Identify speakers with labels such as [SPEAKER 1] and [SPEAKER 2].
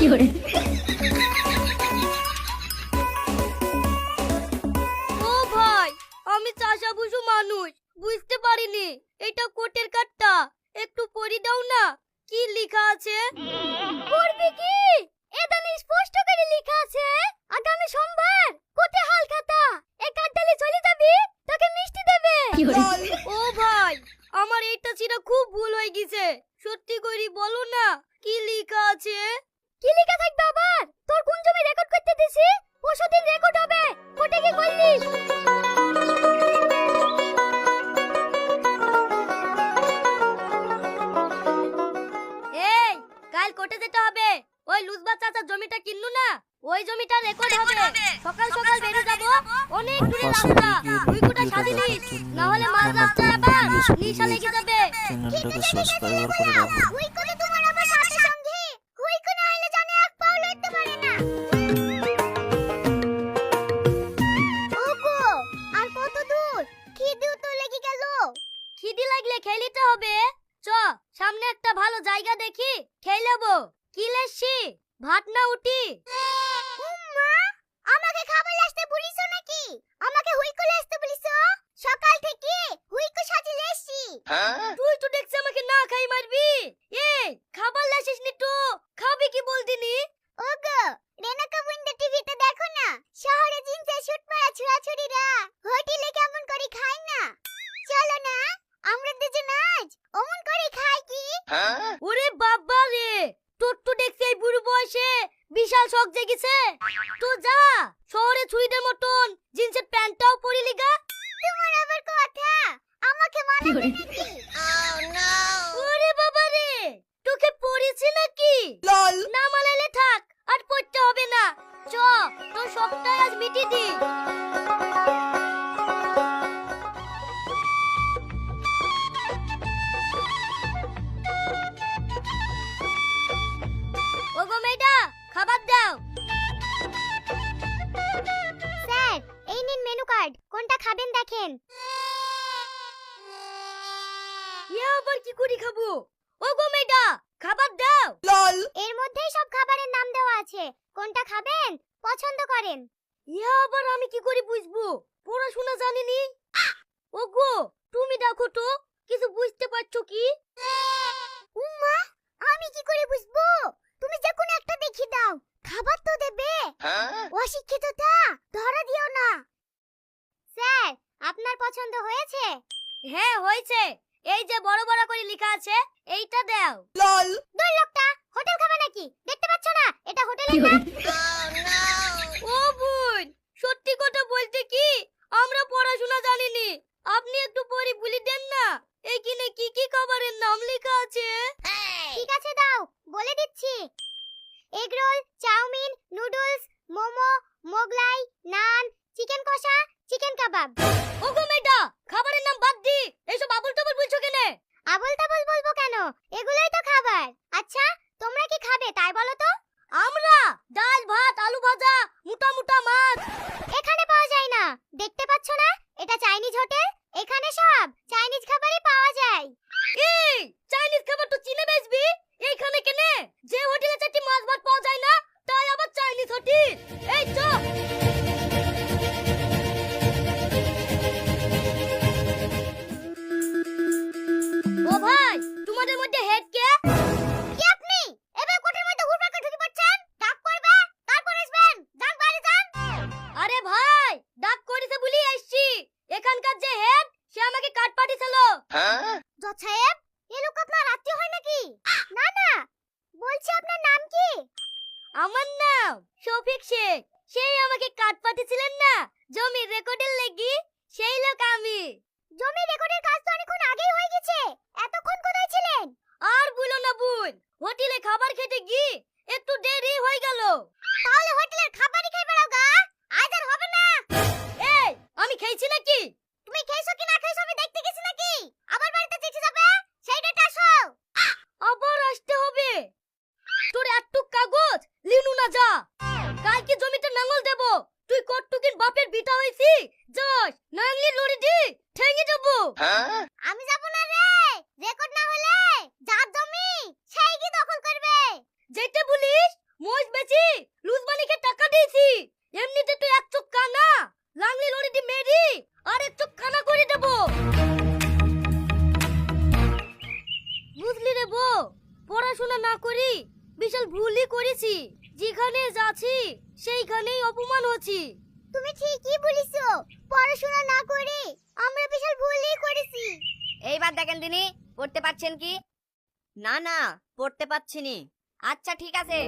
[SPEAKER 1] ও ভাই আমি চাষা বুঝু মানুষ বুঝতে পারিনি। এটা কোটের কাটটা একটু পড়ি দাও না কি লেখা আছে? পড়বি কি? এদানে স্পষ্ট করে লেখা আছে আগামী সোমবার কোটে হাল খাতা। এ চলে যাবি তোকে মিষ্টি দেবে। ও ভাই আমার এইটা ছিল খুব ভুল হয়ে গেছে। সত্যি করি বলো না কি লেখা আছে? কাল কোটে যেতে হবে। ওই লুজবা চাচার জমিটা কিনলু না? ওই জমিটা রেকর্ড হবে। সকাল সকাল বেরিয়ে যাব। অনেক দূরে রাস্তা। তুই কোটা সাজি নিস না হলে মাঝ রাস্তায় আবার নিশা লেগে যাবে।
[SPEAKER 2] চ্যানেলটাকে সাবস্ক্রাইব করে রাখো
[SPEAKER 1] ভাত না উঠি। মা আমাকে খাবার আসতে বলিছো নাকি? আমাকে হুইকো আসতে বলিছো? সকাল থেকে হুইকো সাজিয়ে এসছি। তুই তো দেখছি আমাকে না খাই মারবি। এ খাবার লাসিস নি তো। খাবি কি বলদিনি ওগো রেনাকা উইন্ডো টিভিতে দেখো না শহরে জিন্সে শুট মারা ছুড়াছুড়িরা হোটেলে শহরে মতন। জিন্সের প্যান্টটাও পরি লিগা। তোমার আবার কথা? আমাকে মানা নাকি? ওরে বাবা রে তোকে পড়েছি নাকি?
[SPEAKER 2] লল।
[SPEAKER 1] না মানালে থাক আর পড়তে হবে না। চ তোর সবটাই আজ মিটি দি আবার কি করে খাব? ওগো মেয়েটা খাবার দাও।
[SPEAKER 2] লল।
[SPEAKER 1] এর মধ্যেই সব খাবারের নাম দেওয়া আছে। কোনটা খাবেন? পছন্দ করেন। ইয়া আবার আমি কি করে বুঝব? পড়াশোনা জানিনি? ওগো তুমি দেখো তো কিছু বুঝতে পারছ কি? উম্মা আমি কি করে বুঝব? তুমি যে কোনো একটা দেখি দাও। খাবার তো দেবে। অশিক্ষিতটা ধরা দিও না। স্যার আপনার পছন্দ হয়েছে? হ্যাঁ হয়েছে। এই যে বড় বড় করে লেখা আছে এইটা দাও।
[SPEAKER 2] লল।
[SPEAKER 1] দূর লোকটা হোটেল খাবে নাকি? দেখতে পাচ্ছ না? এটা হোটেলের না ও বোন সত্যি কথা বলতে কি? আমরা পড়াশোনা জানিনি। আপনি একটু পরে বলে দেন না। এইখানে কি কি খাবারের নাম লেখা আছে? ঠিক আছে দাও বলে দিচ্ছি। Egg roll chowmein noodles momo Mughlai naan chicken kosha chicken kebab. ওগো মেয়েটা খাবারের নাম বাদ দি এইসব আবল তাবল বলছো কেন আবল তাবল বলব কেন? এগুলোই তো খাবার। আচ্ছা তোমরা কি খাবে তাই বলো তো? আমরা ডাক করেছে বলি আসছি এখানকার যে হেড সে আমাকে কাট পাঠিয়েছিল। জজ সাহেব এ লোক আপনার আত্মীয় হয় নাকি? না না বলছি আপনার নাম কি? আমার নাম শফিক শেখ। সেই আমাকে কাট পাঠিয়েছিলেন না জমির রেকর্ডের লেগি সেই লোক আমি। জমির রেকর্ডের কাজ তো অনেকক্ষণ আগেই হয়ে গেছে এতক্ষণ কোথায় ছিলেন? আর বলো না বোন হোটেলে খাবার খেতে গিয়ে একটু দেরি হয়ে গেল। তাহলে হোটেলের খাবারই নাকি? পড়াশোনা না করি বিশাল ভুলই করেছি। যেখানে
[SPEAKER 2] যাচ্ছি সেইখানেই অপমান হচ্ছি। তুমি ঠিকই বলেছ পড়াশোনা না করে আমরা বিশাল ভুলই করেছি।
[SPEAKER 3] এইবার দেখেন তিনি পড়তে পারছেন কি? না না পড়তে পারছি আচ্ছা ঠিক আছে।